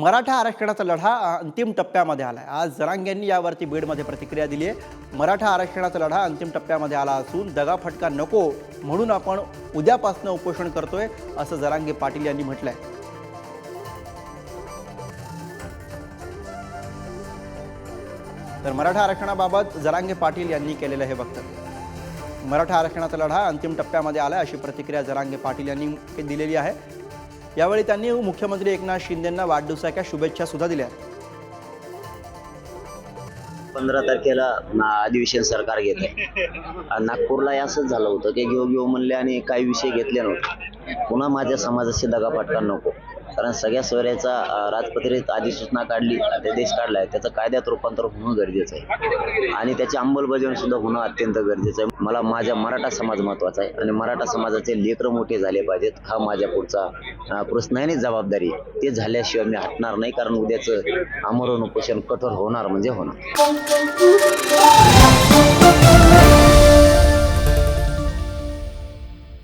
मराठा आरक्षणाचा लढा अंतिम टप्प्यामध्ये आला आहे आज जरांग यांनी यावरती बीडमध्ये प्रतिक्रिया दिली आहे. मराठा आरक्षणाचा लढा अंतिम टप्प्यामध्ये आला असून दगाफटका नको म्हणून आपण उद्यापासनं उपोषण करतोय असं जरांगे पाटील यांनी म्हटलंय. तर मराठा आरक्षणाबाबत जरांगे पाटील यांनी केलेलं हे वक्तव्य. मराठा आरक्षणाचा लढा अंतिम टप्प्यामध्ये आला अशी प्रतिक्रिया जरांगे पाटील यांनी दिलेली आहे. यावेळी त्यांनी मुख्यमंत्री एकनाथ शिंदेंना वाढदिवसाच्या शुभेच्छा सुद्धा दिल्या. पंधरा तारखेला अधिवेशन सरकार घेत आहे नागपूरला असंच झालं होतं की घेऊ घेऊ म्हणले आणि काही विषय घेतले नव्हते. पुन्हा माझ्या समाजाशी दगाफटका नको. कारण सगळ्या सोयऱ्याचा राजपत्रित अधिसूचना काढली अध्यादेश काढलाय. त्याचं कायद्यात रूपांतर होणं गरजेचं आहे. आणि त्याची अंमलबजावणी सुद्धा होणं अत्यंत गरजेचं आहे. मला माझ्या मराठा समाज महत्त्वाचा आहे. आणि मराठा समाजाचे लेकरं मोठे झाले पाहिजेत. हा माझ्या पुढचा प्रश्नानेच प्रश्न आहे आणि जबाबदारी ते झाल्याशिवाय मी हटणार नाही. कारण उद्याचं आमरण उपोषण कठोर होणार म्हणजे होणार.